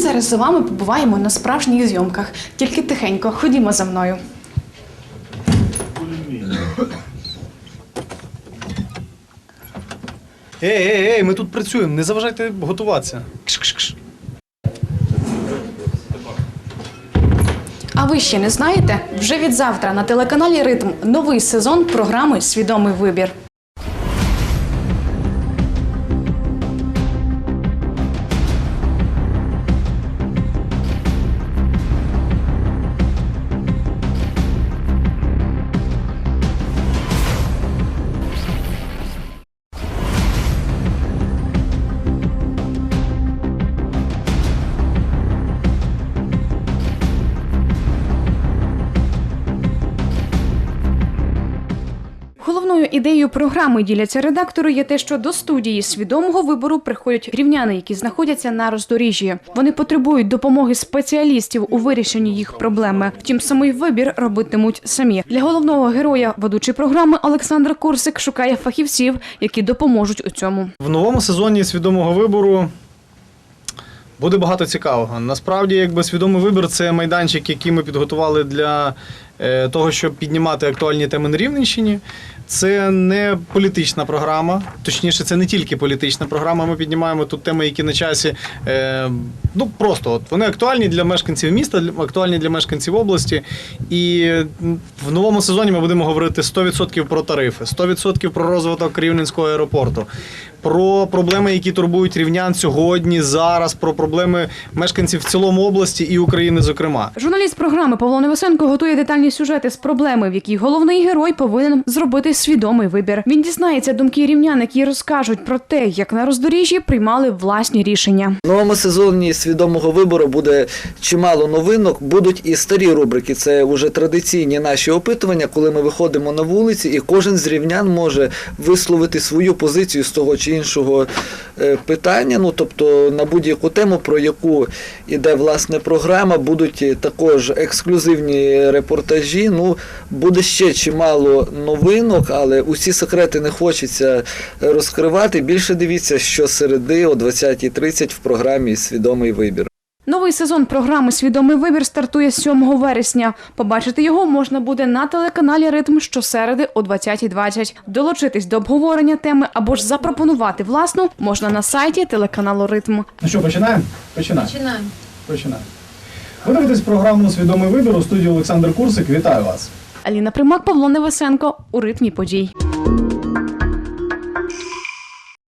зараз з вами побуваємо на справжніх зйомках. Тільки тихенько, ходімо за мною. Ей, ей, ей, ми тут працюємо, не заважайте готуватися. Кш-кш-кш. А ви ще не знаєте? Вже від завтра на телеканалі Ритм новий сезон програми Свідомий вибір. Ідеєю програми діляться редактори є те, що до студії свідомого вибору приходять рівняни, які знаходяться на роздоріжжі. Вони потребують допомоги спеціалістів у вирішенні їх проблеми. Втім, самий вибір робитимуть самі. Для головного героя ведучий програми Олександр Курсик шукає фахівців, які допоможуть у цьому. В новому сезоні свідомого вибору буде багато цікавого. Насправді, якби свідомий вибір це майданчик, який ми підготували для того, щоб піднімати актуальні теми на Рівненщині. Це не політична програма, точніше, це не тільки політична програма. Ми піднімаємо тут теми, які на часі. Е, ну просто от вони актуальні для мешканців міста, актуальні для мешканців області. І в новому сезоні ми будемо говорити 100% про тарифи, 100% про розвиток Рівненського аеропорту, про проблеми, які турбують рівнян сьогодні, зараз, про проблеми мешканців в цілому області і України, зокрема. Журналіст програми Павло Невесенко готує детальні сюжети з проблеми, в якій головний герой повинен зробити свідомий вибір. Він дізнається думки рівнян, які розкажуть про те, як на роздоріжжі приймали власні рішення. В новому сезоні свідомого вибору буде чимало новинок. Будуть і старі рубрики. Це вже традиційні наші опитування, коли ми виходимо на вулиці, і кожен з рівнян може висловити свою позицію з того чи іншого е, питання. Ну тобто на будь-яку тему, про яку іде власне програма, будуть також ексклюзивні репортажі. Ну буде ще чимало новинок, але усі секрети не хочеться розкривати. Більше дивіться, що середи о 20.30 в програмі Свідомий вибір. Новий сезон програми Свідомий вибір стартує 7 вересня. Побачити його можна буде на телеканалі Ритм щосереди о 20.20. Долучитись до обговорення теми або ж запропонувати власну можна на сайті телеканалу Ритм. Ну що, починаємо? Починаємо. Починаємо. Починаємо. Ви дивитесь програму Свідомий вибір у студії Олександр Курсик. Вітаю вас. Аліна Примак, Павло Невесенко у ритмі подій.